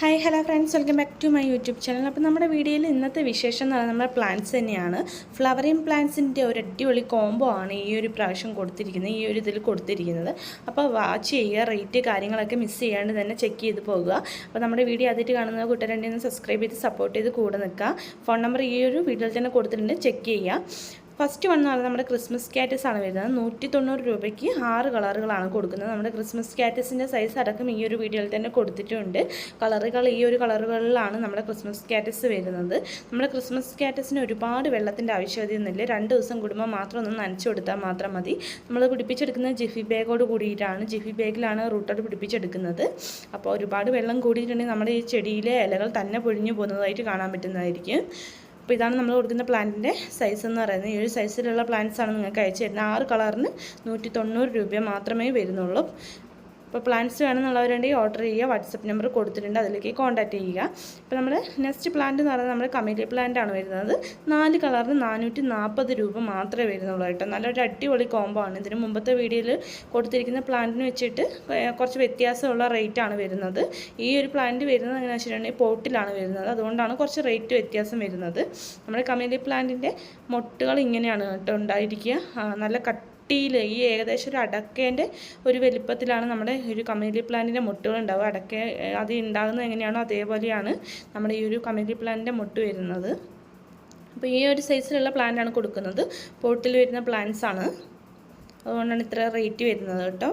Hi hello friends welcome back to my YouTube channel അപ്പോൾ നമ്മുടെ വീഡിയോയിൽ ഇന്നത്തെ വിശേഷം എന്ന് പറയുന്നത് നമ്മുടെ പ്ലാന്റ്സ് തന്നെയാണ്. ഫ്ലവറിങ് പ്ലാന്റ്സിന്റെ ഒരു അടിപൊളി കോംബോ ആണ് ഈ ഒരു പ്രാവശ്യം കൊടുത്തിരിക്കുന്നത് ഈ ഒരു ഇതിൽ കൊടുത്തിരിക്കുന്നത്. അപ്പോൾ വാച്ച് ചെയ്യുക റേറ്റ് കാര്യങ്ങളൊക്കെ മിസ് ചെയ്യാണ്ട് തന്നെ ചെക്ക് ചെയ്ത് പോകുക അപ്പോൾ നമ്മുടെ വീഡിയോ ആദ്യമായിട്ട് കാണുന്ന കൂട്ടുകാരുടെ സബ്സ്ക്രൈബ് ചെയ്ത് സപ്പോർട്ട് ചെയ്ത് കൂടെ നിൽക്കുക. ഫോൺ നമ്പർ ഈ ഒരു വീഡിയോയിൽ തന്നെ കൊടുത്തിട്ടുണ്ട്. ചെക്ക് ചെയ്യുക. ഫസ്റ്റ് വൺ എന്ന് നമ്മുടെ ക്രിസ്മസ് കാറ്റസ് ആണ് വരുന്നത്. നൂറ്റി തൊണ്ണൂറ് രൂപയ്ക്ക് ആറ് കളറുകളാണ് കൊടുക്കുന്നത്. നമ്മുടെ ക്രിസ്മസ് കാറ്റസിന്റെ സൈസ് അടക്കം ഈ ഒരു വീഡിയോയിൽ തന്നെ കൊടുത്തിട്ടുണ്ട്. കളറുകൾ ഈ ഒരു കളറുകളിലാണ് നമ്മുടെ ക്രിസ്മസ് കാറ്റസ് വരുന്നത്. നമ്മുടെ ക്രിസ്മസ് കാറ്റസിന് ഒരുപാട് വെള്ളത്തിന്റെ ആവശ്യമൊന്നുമില്ല രണ്ട് ദിവസം കൂടുമ്പോൾ മാത്രം ഒന്ന് നനച്ചു കൊടുത്താൽ മാത്രം മതി. നമ്മൾ പിടിപ്പിച്ചെടുക്കുന്നത് ജിഫി ബാഗോട് കൂടിയിട്ടാണ്. ജിഫി ബാഗിലാണ് റൂട്ടോട് പിടിപ്പിച്ചെടുക്കുന്നത്. അപ്പോൾ ഒരുപാട് വെള്ളം കൂടിയിട്ടുണ്ടെങ്കിൽ നമ്മുടെ ഈ ചെടിയിലെ ഇലകൾ തന്നെ പൊഴിഞ്ഞു പോകുന്നതായിട്ട് കാണാൻ പറ്റുന്നതായിരിക്കും. അപ്പോൾ ഇതാണ് നമ്മൾ കൊടുക്കുന്ന പ്ലാന്റിന്റെ സൈസ് എന്ന് പറയുന്നത്. ഏഴ് സൈസിലുള്ള പ്ലാന്റ്സ് ആണ് നിങ്ങൾക്ക് അയച്ചു തരുന്നത്. ആറ് കളറിന് നൂറ്റി തൊണ്ണൂറ് രൂപ മാത്രമേ വരുന്നുള്ളൂ. അപ്പോൾ പ്ലാന്റ്സ് വേണമെന്നുള്ളവരുണ്ടെങ്കിൽ ഓർഡർ ചെയ്യുക വാട്സപ്പ് നമ്പർ കൊടുത്തിട്ടുണ്ട് അതിലേക്ക് കോൺടാക്റ്റ് ചെയ്യുക. അപ്പോൾ നമ്മൾ നെക്സ്റ്റ് പ്ലാന്റ് എന്ന് പറയുന്നത് നമ്മുടെ കമേലിയ പ്ലാന്റ് ആണ് വരുന്നത്. നാല് കളറിന് നാനൂറ്റി നാൽപ്പത് രൂപ മാത്രമേ വരുന്നുള്ളൂ കേട്ടോ. നല്ലൊരു അടിപൊളി കോംബോ ആണ്. ഇതിന് മുമ്പത്തെ വീഡിയോയിൽ കൊടുത്തിരിക്കുന്ന പ്ലാന്റിന് വെച്ചിട്ട് കുറച്ച് വ്യത്യാസമുള്ള റേറ്റ് ആണ് വരുന്നത്. ഈ ഒരു പ്ലാന്റ് വരുന്നത് എങ്ങനെയാണെന്ന് വെച്ചിട്ടുണ്ടെങ്കിൽ പോട്ടിലാണ് വരുന്നത്. അതുകൊണ്ടാണ് കുറച്ച് റേറ്റ് വ്യത്യാസം വരുന്നത്. നമ്മുടെ കമേലിയ പ്ലാന്റിന്റെ മൊട്ടുകൾ ഇങ്ങനെയാണ് കേട്ടോ ഉണ്ടായിരിക്കുക. നല്ല കട്ട് കട്ടിയിൽ ഈ ഏകദേശം ഒരു അടക്കേന്റെ ഒരു വലിപ്പത്തിലാണ് നമ്മുടെ ഒരു കമേലി പ്ലാന്റിന്റെ മുട്ടുകൾ ഉണ്ടാവുക. അടക്ക അത് ഉണ്ടാകുന്നത് എങ്ങനെയാണോ അതേപോലെയാണ് നമ്മുടെ ഈ ഒരു കമേലി പ്ലാന്റിന്റെ മുട്ട് വരുന്നത്. അപ്പോൾ ഈ ഒരു സൈസിലുള്ള പ്ലാന്റാണ് കൊടുക്കുന്നത്. പോട്ടിൽ വരുന്ന പ്ലാന്റ്സാണ്. അതുകൊണ്ടാണ് ഇത്ര റേറ്റ് വരുന്നത് കേട്ടോ.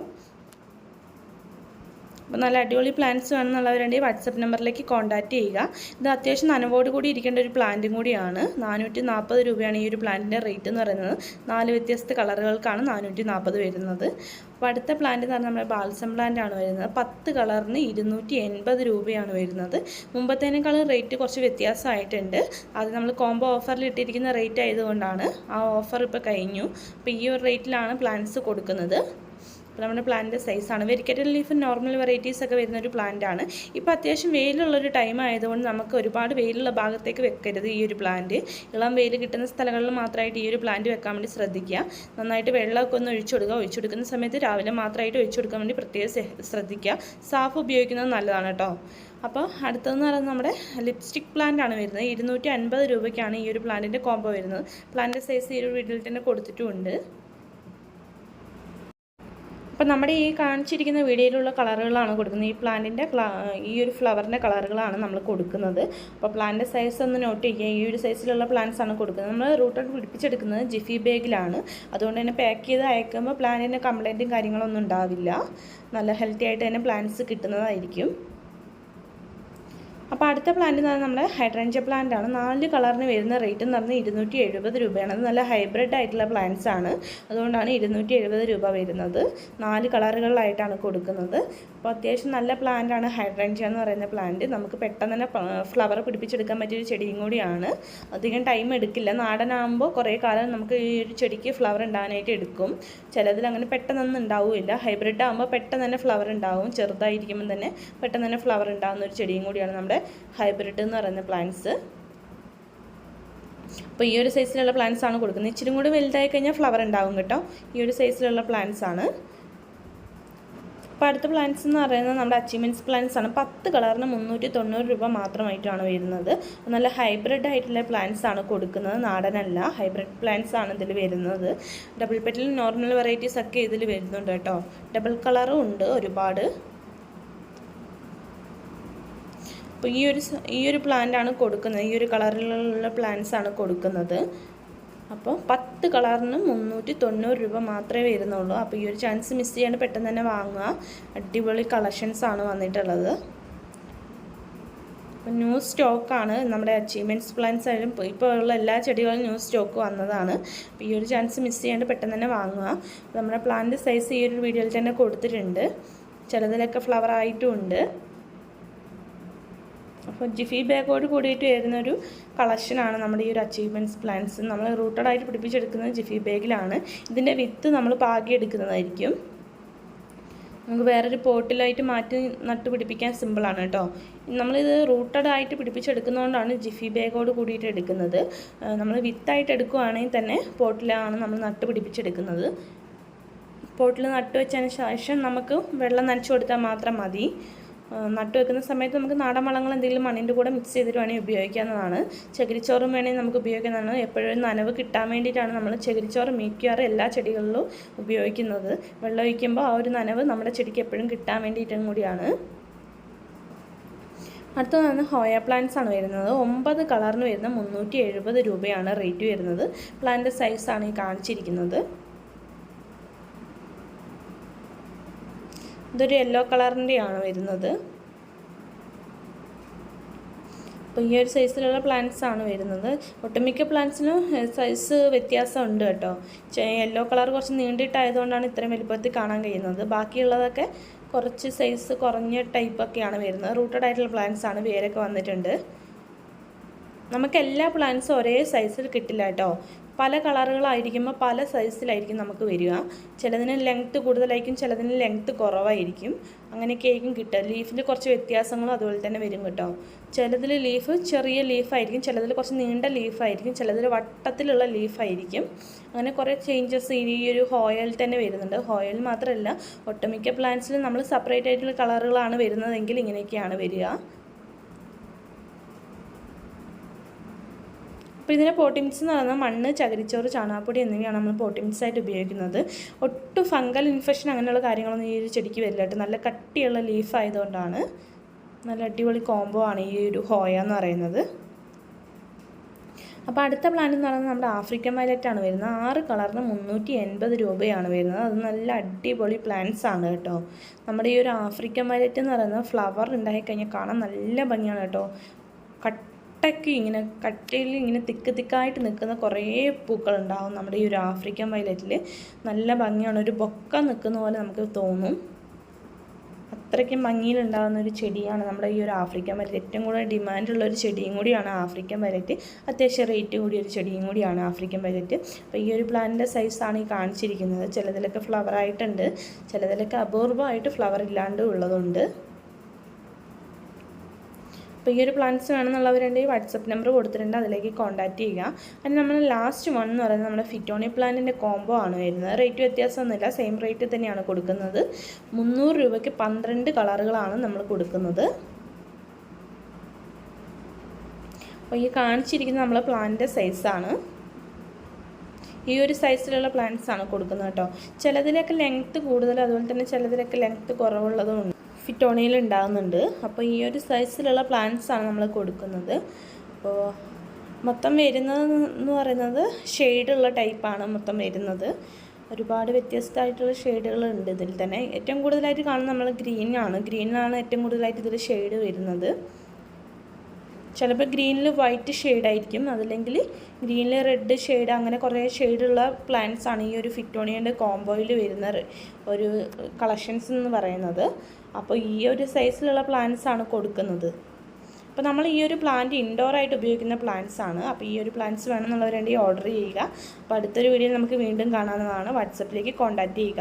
അപ്പോൾ നല്ല അടിപൊളി പ്ലാന്റ്സ് വേണമെന്നുള്ളവരുണ്ടെങ്കിൽ വാട്സപ്പ് നമ്പറിലേക്ക് കോൺടാക്റ്റ് ചെയ്യുക. ഇത് അത്യാവശ്യം നനവോട് കൂടി ഇരിക്കേണ്ട ഒരു പ്ലാന്റും കൂടിയാണ്. നാനൂറ്റി നാൽപ്പത് രൂപയാണ് ഈ ഒരു പ്ലാന്റിന്റെ റേറ്റ് എന്ന് പറയുന്നത്. നാല് വ്യത്യസ്ത കളറുകൾക്കാണ് നാനൂറ്റി നാൽപ്പത് വരുന്നത്. അപ്പോൾ അടുത്ത പ്ലാന്റ് എന്ന് പറഞ്ഞാൽ നമ്മുടെ ബാൽസം പ്ലാന്റ് ആണ് വരുന്നത്. പത്ത് കളറിന് ഇരുന്നൂറ്റി എൺപത് രൂപയാണ് വരുന്നത്. മുമ്പത്തേനേക്കാളും റേറ്റ് കുറച്ച് വ്യത്യാസമായിട്ടുണ്ട്. അത് നമ്മൾ കോംബോ ഓഫറിൽ ഇട്ടിരിക്കുന്ന റേറ്റ് ആയതുകൊണ്ടാണ് ആ ഓഫർ ഇപ്പോൾ കഴിഞ്ഞു. അപ്പോൾ ഈ ഒരു റേറ്റിലാണ് പ്ലാന്റ്സ് കൊടുക്കുന്നത്. അപ്പോൾ നമ്മുടെ പ്ലാന്റിന്റെ സൈസാണ് വെരിക്കറ്റൽ ലീഫ് നോർമൽ വെറൈറ്റീസ് ഒക്കെ വരുന്ന ഒരു പ്ലാന്റ് ആണ്. ഇപ്പോൾ അത്യാവശ്യം വെയിലുള്ളൊരു ടൈം ആയതുകൊണ്ട് നമുക്ക് ഒരുപാട് വെയിലുള്ള ഭാഗത്തേക്ക് വെക്കരുത് ഈ ഒരു പ്ലാന്റ് ഇളം വെയിൽ കിട്ടുന്ന സ്ഥലങ്ങളിൽ മാത്രമായിട്ട് ഈ ഒരു പ്ലാന്റ് വെക്കാൻ വേണ്ടി ശ്രദ്ധിക്കുക. നന്നായിട്ട് വെള്ളമൊക്കെ ഒന്ന് ഒഴിച്ചു കൊടുക്കുക. ഒഴിച്ചു കൊടുക്കുന്ന സമയത്ത് രാവിലെ മാത്രമായിട്ട് ഒഴിച്ചു കൊടുക്കാൻ വേണ്ടി പ്രത്യേകം ശ്ര- ശ്രദ്ധിക്കുക. സാഫ് ഉപയോഗിക്കുന്നത് നല്ലതാണ് കേട്ടോ. അപ്പോൾ അടുത്തതെന്ന് പറയുന്നത് നമ്മുടെ ലിപ്സ്റ്റിക് പ്ലാന്റ് ആണ് വരുന്നത്. ഇരുന്നൂറ്റി അൻപത് രൂപയ്ക്കാണ് ഈ ഒരു പ്ലാന്റിന്റെ കോംബോ വരുന്നത്. പ്ലാന്റിന്റെ സൈസ് ഈ ഒരു വീട്ടിൽ തന്നെ കൊടുത്തിട്ടുമുണ്ട്. അപ്പോൾ നമ്മുടെ ഈ കാണിച്ചിരിക്കുന്ന വീഡിയോയിലുള്ള കളറുകളാണ് കൊടുക്കുന്നത്. ഈ പ്ലാന്റിന്റെ ഈ ഒരു ഫ്ലവറിന്റെ കളറുകളാണ് നമ്മൾ കൊടുക്കുന്നത്. അപ്പോൾ പ്ലാന്റിന്റെ സൈസ് ഒന്ന് നോട്ട് ചെയ്യുക. ഈ ഒരു സൈസിലുള്ള പ്ലാന്റ്സ് ആണ് കൊടുക്കുന്നത്. നമ്മൾ റൂട്ടൗട്ട് പിടിപ്പിച്ചെടുക്കുന്നത് ജിഫി ബാഗിലാണ്. അതുകൊണ്ട് തന്നെ പാക്ക് ചെയ്ത് അയക്കുമ്പോൾ പ്ലാന്റിന് കംപ്ലൈന്റും കാര്യങ്ങളൊന്നും ഉണ്ടാവില്ല. നല്ല ഹെൽത്തി ആയിട്ട് തന്നെ പ്ലാന്റ്സ് കിട്ടുന്നതായിരിക്കും. അപ്പോൾ അടുത്ത പ്ലാന്റ് എന്ന് പറഞ്ഞാൽ നമ്മുടെ ഹൈഡ്രഞ്ച പ്ലാന്റ് ആണ്. നാല് കളറിന് വരുന്ന റേറ്റ് എന്ന് പറഞ്ഞാൽ ഇരുന്നൂറ്റി എഴുപത് രൂപയാണ്. അത് നല്ല ഹൈബ്രിഡ് ആയിട്ടുള്ള പ്ലാന്റ്സ് ആണ്. അതുകൊണ്ടാണ് ഇരുന്നൂറ്റി എഴുപത് രൂപ വരുന്നത്. നാല് കളറുകളിലായിട്ടാണ് കൊടുക്കുന്നത്. അപ്പോൾ അത്യാവശ്യം നല്ല പ്ലാന്റ് ആണ് ഹൈഡ്രഞ്ച എന്ന് പറയുന്ന പ്ലാന്റ് നമുക്ക് പെട്ടെന്ന് തന്നെ ഫ്ലവർ പിടിപ്പിച്ചെടുക്കാൻ പറ്റിയൊരു ചെടിയും കൂടിയാണ്. അധികം ടൈം എടുക്കില്ല. നാടനാകുമ്പോൾ കുറേ കാലം നമുക്ക് ഈ ഒരു ചെടിക്ക് ഫ്ലവർ ഉണ്ടാകാനായിട്ട് എടുക്കും. ചിലതിൽ അങ്ങനെ പെട്ടെന്നൊന്നും ഉണ്ടാവില്ല. ഹൈബ്രിഡ് ആകുമ്പോൾ പെട്ടെന്ന് തന്നെ ഫ്ലവർ ഉണ്ടാവും. ചെറുതായിരിക്കുമ്പോൾ തന്നെ പെട്ടെന്ന് തന്നെ ഫ്ലവർ ഉണ്ടാകുന്ന ഒരു ചെടിയും കൂടിയാണ് നമ്മുടെ ഹൈബ്രിഡ് എന്ന് പറയുന്ന പ്ലാന്റ്സ് അപ്പോൾ ഈ ഒരു സൈസിലുള്ള പ്ലാന്റ്സ് ആണ് കൊടുക്കുന്നത്. ഇച്ചിരി കൂടി വലുതായി കഴിഞ്ഞാൽ ഫ്ലവർ ഉണ്ടാവും കേട്ടോ. ഈ ഒരു സൈസിലുള്ള പ്ലാന്റ്സ് ആണ്. അപ്പോൾ അടുത്ത പ്ലാന്റ്സ് എന്ന് പറയുന്നത് നമ്മുടെ അച്ചീവ്മെന്റ്സ് പ്ലാന്റ്സ് ആണ്. പത്ത് കളറിന് മുന്നൂറ്റി തൊണ്ണൂറ് രൂപ മാത്രമായിട്ടാണ് വരുന്നത്. നല്ല ഹൈബ്രിഡ് ആയിട്ടുള്ള പ്ലാന്റ്സ് ആണ് കൊടുക്കുന്നത്. നാടനല്ല ഹൈബ്രിഡ് പ്ലാന്റ്സ് ആണ് ഇതിൽ വരുന്നത്. ഡബിൾ പെറ്റിൽ നോർമൽ വെറൈറ്റീസ് ഒക്കെ ഇതിൽ വരുന്നുണ്ട് കേട്ടോ. ഡബിൾ കളറും ഉണ്ട് ഒരുപാട്. അപ്പോൾ ഈ ഒരു ഈ ഒരു പ്ലാന്റ് ആണ് കൊടുക്കുന്നത്. ഈ ഒരു കളറിലുള്ള ആണ് കൊടുക്കുന്നത്. അപ്പോൾ പത്ത് കളറിന് മുന്നൂറ്റി തൊണ്ണൂറ് രൂപ മാത്രമേ വരുന്നുള്ളൂ. അപ്പോൾ ഈ ഒരു ചാൻസ് മിസ് ചെയ്യാണ്ട് പെട്ടെന്ന് തന്നെ വാങ്ങുക. അടിപൊളി കളക്ഷൻസ് ആണ് വന്നിട്ടുള്ളത്. അപ്പോൾ ന്യൂ സ്റ്റോക്കാണ് നമ്മുടെ അച്ചീവ്മെന്റ്സ് പ്ലാൻസ് ആയാലും ഇപ്പോൾ ഉള്ള എല്ലാ ചെടികളും ന്യൂ സ്റ്റോക്ക് വന്നതാണ്. അപ്പോൾ ഈ ഒരു ചാൻസ് മിസ് ചെയ്യാണ്ട് പെട്ടെന്ന് തന്നെ വാങ്ങുക. നമ്മുടെ പ്ലാന്റ് സൈസ് ഈ ഒരു വീഡിയോയിൽ തന്നെ കൊടുത്തിട്ടുണ്ട്. ചിലതിലൊക്കെ ഫ്ലവർ ആയിട്ടും ഉണ്ട്. അപ്പോൾ ജിഫി ബാഗോട് കൂടിയിട്ട് വരുന്നൊരു കളക്ഷനാണ് നമ്മുടെ ഈ ഒരു അച്ചീവ്മെന്റ്സ് പ്ലാൻസ് നമ്മൾ റൂട്ടഡായിട്ട് പിടിപ്പിച്ചെടുക്കുന്നത് ജിഫി ബാഗിലാണ് ഇതിന്റെ വിത്ത് നമ്മൾ പാകി എടുക്കുന്നതായിരിക്കും നമുക്ക് വേറൊരു പോട്ടിലായിട്ട് മാറ്റി നട്ട് പിടിപ്പിക്കാൻ സിമ്പിളാണ് കേട്ടോ. നമ്മളിത് റൂട്ടഡ് ആയിട്ട് പിടിപ്പിച്ചെടുക്കുന്നതുകൊണ്ടാണ് ജിഫി ബാഗോട് കൂടിയിട്ട് എടുക്കുന്നത്. നമ്മൾ വിത്തായിട്ട് എടുക്കുകയാണെങ്കിൽ തന്നെ പോട്ടിലാണ് നമ്മൾ നട്ട് പിടിപ്പിച്ചെടുക്കുന്നത്. പോട്ടിൽ നട്ട് വെച്ചതിന് ശേഷം നമുക്ക് വെള്ളം നനച്ചു കൊടുത്താൽ മാത്രം മതി. നട്ടു വെക്കുന്ന സമയത്ത് നമുക്ക് നാടൻ വളങ്ങൾ എന്തെങ്കിലും മണ്ണിന്റെ കൂടെ മിക്സ് ചെയ്തിട്ട് വേണമെങ്കിൽ ഉപയോഗിക്കാവുന്നതാണ്. ചകിരിച്ചോറും വേണമെങ്കിൽ നമുക്ക് ഉപയോഗിക്കുന്നതാണ് എപ്പോഴും നനവ് കിട്ടാൻ വേണ്ടിയിട്ടാണ് നമ്മൾ ചകിരിച്ചോറ് മിക്കവാറും എല്ലാ ചെടികളിലും ഉപയോഗിക്കുന്നത്. വെള്ളം ഒഴിക്കുമ്പോൾ ആ ഒരു നനവ് നമ്മുടെ ചെടിക്ക് എപ്പോഴും കിട്ടാൻ വേണ്ടിയിട്ടും കൂടിയാണ്. അടുത്തതാണ് ഹോയ പ്ലാന്റ്സ് ആണ് വരുന്നത്. ഒമ്പത് കളറിന് വരുന്ന മുന്നൂറ്റി രൂപയാണ് റേറ്റ് വരുന്നത്. പ്ലാന്റ് സൈസാണ് ഈ കാണിച്ചിരിക്കുന്നത്. ഇതൊരു യെല്ലോ കളറിന്റെയാണ് വരുന്നത്? അപ്പോൾ ഈ ഒരു സൈസിലുള്ള പ്ലാന്റ്സ് ആണ് വരുന്നത്. ഒട്ടുമിക്ക പ്ലാന്റ്സിനും സൈസ് വ്യത്യാസമുണ്ട് കേട്ടോ. യെല്ലോ കളർ കുറച്ച് നീണ്ടിട്ടായതുകൊണ്ടാണ് ഇത്രയും വലുപ്പത്തിൽ കാണാൻ കഴിയുന്നത്. ബാക്കിയുള്ളതൊക്കെ കുറച്ച് സൈസ് കുറഞ്ഞ ടൈപ്പൊക്കെയാണ് വരുന്നത്. റൂട്ടഡ് ആയിട്ടുള്ള പ്ലാന്റ്സ് ആണ്. വേരൊക്കെ വന്നിട്ടുണ്ട്. നമുക്ക് എല്ലാ പ്ലാന്റ്സും ഒരേ സൈസിൽ കിട്ടില്ല കേട്ടോ പല കളറുകളായിരിക്കുമ്പോൾ പല സൈസിലായിരിക്കും നമുക്ക് വരിക. ചിലതിന് ലെങ്ത്ത് കൂടുതലായിരിക്കും ചിലതിന് ലെങ്ത്ത് കുറവായിരിക്കും. അങ്ങനെയൊക്കെ ആയിരിക്കും കിട്ടുക. ലീഫിന്റെ കുറച്ച് വ്യത്യാസങ്ങളും അതുപോലെ തന്നെ വരും കേട്ടോ. ചിലതിൽ ലീഫ് ചെറിയ ലീഫായിരിക്കും ചിലതിൽ കുറച്ച് നീണ്ട ലീഫായിരിക്കും ചിലതിൽ വട്ടത്തിലുള്ള ലീഫായിരിക്കും അങ്ങനെ കുറേ ചേഞ്ചസ് ഈ ഒരു ഹോയൽ തന്നെ വരുന്നുണ്ട്. ഹോയൽ മാത്രമല്ല ഒട്ടുമിക്ക പ്ലാന്റ്സിലും നമ്മൾ സെപ്പറേറ്റ് ആയിട്ടുള്ള കളറുകളാണ് വരുന്നതെങ്കിൽ ഇങ്ങനെയൊക്കെയാണ് വരിക. അപ്പോൾ ഇതിനെ പോട്ടിംസ് എന്ന് പറയുന്നത് മണ്ണ് ചകിരിച്ചോറ് ചാണാപ്പൊടി എന്നിവയാണ് നമ്മൾ പോട്ടിമിക്സ് ആയിട്ട് ഉപയോഗിക്കുന്നത്. ഒട്ടും ഫംഗൽ ഇൻഫെക്ഷൻ അങ്ങനെയുള്ള കാര്യങ്ങളൊന്നും ഈ ഒരു ചെടിക്ക് വരില്ല കേട്ടോ. നല്ല കട്ടിയുള്ള ലീഫ് ആയതുകൊണ്ടാണ്. നല്ല അടിപൊളി കോംബോ ആണ് ഈ ഒരു ഹോയ എന്ന് പറയുന്നത്. അപ്പോൾ അടുത്ത പ്ലാന്റ് എന്ന് പറയുന്നത് നമ്മുടെ ആഫ്രിക്കൻ വയലറ്റ് ആണ് വരുന്നത്. ആറ് കളറിന് മുന്നൂറ്റി എൺപത് രൂപയാണ് വരുന്നത്. അത് നല്ല അടിപൊളി പ്ലാന്റ്സ് ആണ് കേട്ടോ. നമ്മുടെ ഈ ഒരു ആഫ്രിക്കൻ വയലറ്റ് എന്ന് പറയുന്നത് ഫ്ലവർ ഉണ്ടായിക്കഴിഞ്ഞാൽ കാണാൻ നല്ല ഭംഗിയാണ് കേട്ടോ കട്ടയ്ക്ക് ഇങ്ങനെ കട്ടയിൽ ഇങ്ങനെ തിക്ക് തിക്കായിട്ട് നിൽക്കുന്ന കുറേ പൂക്കളുണ്ടാവും നമ്മുടെ ഈ ഒരു ആഫ്രിക്കൻ വയലറ്റിൽ. നല്ല ഭംഗിയാണ്. ഒരു ബൊക്ക നിൽക്കുന്ന പോലെ നമുക്ക് തോന്നും. അത്രയ്ക്കും ഭംഗിയിലുണ്ടാകുന്ന ഒരു ചെടിയാണ് നമ്മുടെ ഈ ഒരു ആഫ്രിക്കൻ വയലറ്റ്. ഏറ്റവും കൂടുതൽ ഡിമാൻഡുള്ള ഒരു ചെടിയും കൂടിയാണ് ആഫ്രിക്കൻ വയലറ്റ്. അത്യാവശ്യം റേറ്റ് കൂടിയ ഒരു ചെടിയും കൂടിയാണ് ആഫ്രിക്കൻ വയലറ്റ്. അപ്പോൾ ഈ ഒരു പ്ലാന്റിന്റെ സൈസാണ് ഈ കാണിച്ചിരിക്കുന്നത്. ചിലതിലൊക്കെ ഫ്ലവർ ആയിട്ടുണ്ട് ചിലതിലൊക്കെ അപൂർവമായിട്ട് ഫ്ലവർ ഇല്ലാണ്ട് ഉള്ളതുണ്ട്. അപ്പോൾ ഈ ഒരു പ്ലാൻസ് വേണമെന്നുള്ളവരുണ്ടെങ്കിൽ വാട്സപ്പ് നമ്പർ കൊടുത്തിട്ടുണ്ട് അതിലേക്ക് കോൺടാക്റ്റ് ചെയ്യുക. അതിന് നമ്മൾ ലാസ്റ്റ് വൺ എന്ന് പറയുന്നത് നമ്മുടെ ഫിറ്റോണി പ്ലാന്റിന്റെ കോംബോ ആണ് വരുന്നത്. റേറ്റ് വ്യത്യാസമൊന്നുമില്ല സെയിം റേറ്റ് തന്നെയാണ് കൊടുക്കുന്നത്. മുന്നൂറ് രൂപയ്ക്ക് പന്ത്രണ്ട് കളറുകളാണ് നമ്മൾ കൊടുക്കുന്നത്. അപ്പോൾ ഈ കാണിച്ചിരിക്കുന്ന നമ്മളെ പ്ലാന്റിന്റെ സൈസാണ് ഈ ഒരു സൈസിലുള്ള പ്ലാന്റ്സ് ആണ് കൊടുക്കുന്നത് കേട്ടോ. ചിലതിലൊക്കെ ലെങ്ത്ത് കൂടുതൽ അതുപോലെ തന്നെ ചിലതിലൊക്കെ ലെങ്ത്ത് കുറവുള്ളതും ഫിറ്റോണിയിൽ ഉണ്ടാകുന്നുണ്ട് അപ്പോൾ ഈ ഒരു സൈസിലുള്ള പ്ലാന്റ്സ് ആണ് നമ്മൾ കൊടുക്കുന്നത്. അപ്പോൾ മൊത്തം വരുന്നത് എന്ന് പറയുന്നത് ഷെയ്ഡുള്ള ടൈപ്പാണ് മൊത്തം വരുന്നത്. ഒരുപാട് വ്യത്യസ്തമായിട്ടുള്ള ഷെയ്ഡുകളുണ്ട് ഇതിൽ തന്നെ. ഏറ്റവും കൂടുതലായിട്ട് കാണുന്നത് നമ്മൾ ഗ്രീനാണ് ഗ്രീനാണ് ഏറ്റവും കൂടുതലായിട്ട് ഇതിൽ ഷെയ്ഡ് വരുന്നത്. ചിലപ്പോൾ ഗ്രീനിൽ വൈറ്റ് ഷെയ്ഡായിരിക്കും അതല്ലെങ്കിൽ ഗ്രീനിൽ റെഡ് ഷെയ്ഡ് അങ്ങനെ കുറേ ഷെയ്ഡുള്ള പ്ലാന്റ്സ് ആണ് ഈ ഒരു ഫിറ്റോണിയന്റെ കോംബോയിൽ വരുന്ന ഒരു കളക്ഷൻസ് എന്ന് പറയുന്നത്. അപ്പോൾ ഈ ഒരു സൈസിലുള്ള പ്ലാന്റ്സ് ആണ് കൊടുക്കുന്നത്. അപ്പോൾ നമ്മൾ ഈ ഒരു പ്ലാന്റ് ഇൻഡോറായിട്ട് ഉപയോഗിക്കുന്ന പ്ലാന്റ്സ് ആണ്. അപ്പോൾ ഈ ഒരു പ്ലാന്റ്സ് വേണമെന്നുള്ളവരുണ്ടെങ്കിൽ ഓർഡർ ചെയ്യുക. അപ്പോൾ അടുത്തൊരു വീഡിയോ നമുക്ക് വീണ്ടും കാണാവുന്നതാണ്. വാട്സപ്പിലേക്ക് കോൺടാക്റ്റ് ചെയ്യുക.